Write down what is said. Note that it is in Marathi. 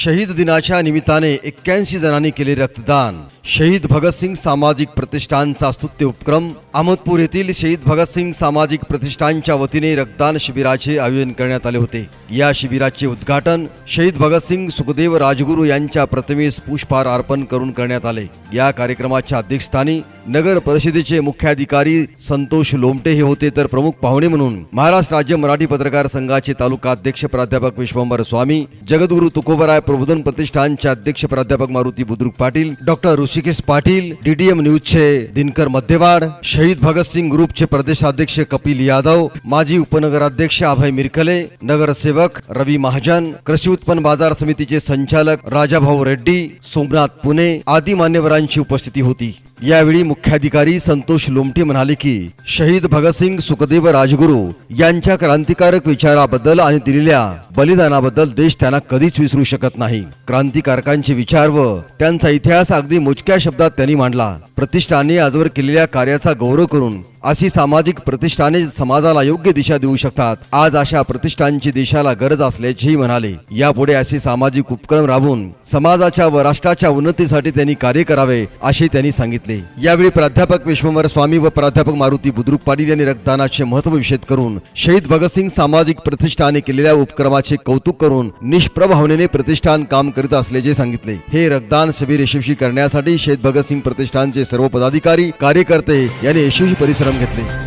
शहीद दिनाच्या निमित्ताने एक्क्याऐंशी जणांनी केले रक्तदान. शहीद भगतसिंग सामाजिक प्रतिष्ठानचा स्तुत्य उपक्रम. अहमदपूर येथील शहीद भगतसिंग सामाजिक प्रतिष्ठानच्या वतीने रक्तदान शिबिराचे आयोजन करण्यात आले होते. या शिबिराचे उद्घाटन शहीद भगतसिंग सुखदेव राजगुरू यांच्या प्रतिमेस पुष्पहार अर्पण करून करण्यात आले. या कार्यक्रमाच्या अध्यक्षस्थानी नगर परिषदेचे मुख्याधिकारी संतोष लोमटे हे होते तर प्रमुख पाहुणे म्हणून महाराष्ट्र राज्य मराठी पत्रकार संघाचे तालुका अध्यक्ष प्राध्यापक विश्वंभर स्वामी जगद्गुरु तुकोबराय प्रबोधन प्रतिष्ठानचे अध्यक्ष प्राध्यापक मारुती बुद्रुक पाटील डॉक्टर ऋषिकेश पाटील डीडीएम न्यूजचे दिनकर मध्यवाड शहीद भगतसिंग ग्रुपचे प्रदेशाध्यक्ष कपिल यादव माजी उपनगराध्यक्ष अभय मिरकले नगरसेवक रवी महाजन कृषी उत्पन्न बाजार समितीचे संचालक राजाभाऊ रेड्डी सोमनाथ पुणे आदी मान्यवरांची उपस्थिती होती यावेळी मुख्याधिकारी संतोष लोमटे म्हणाले की शहीद भगतसिंग सुखदेव राजगुरू यांच्या क्रांतिकारक विचाराबद्दल आणि दिलेल्या बलिदानाबद्दल देश त्यांना कधीच विसरू शकत नाही. क्रांतिकारकांचे विचार व त्यांचा इतिहास अगदी मोजक्या शब्दात त्यांनी मांडला. प्रतिष्ठाने आजवर केलेल्या कार्याचा गौरव करून अशी सामाजिक प्रतिष्ठाने समाजाला योग्य दिशा देऊ शकतात. आज अशा प्रतिष्ठानची देशाला गरज असल्याचेही म्हणाले. यापुढे असे सामाजिक उपक्रम राबवून समाजाच्या व राष्ट्राच्या उन्नतीसाठी त्यांनी कार्य करावे असे त्यांनी सांगितले. यावेळी प्राध्यापक विश्वंभर स्वामी व प्राध्यापक मारुती बुद्रुक पाटील यांनी रक्तदानाचे महत्त्व विषद करून शहीद भगतसिंग सामाजिक प्रतिष्ठाने केलेल्या उपक्रमाचे कौतुक करून निष्प्रभावनेने प्रतिष्ठान काम करीत असल्याचे सांगितले. हे रक्तदान शिबिर यशस्वी करण्यासाठी शहीद भगतसिंग प्रतिष्ठानचे सर्व पदाधिकारी कार्यकर्ते यांनी यशस्वी परिश्रम घेतले.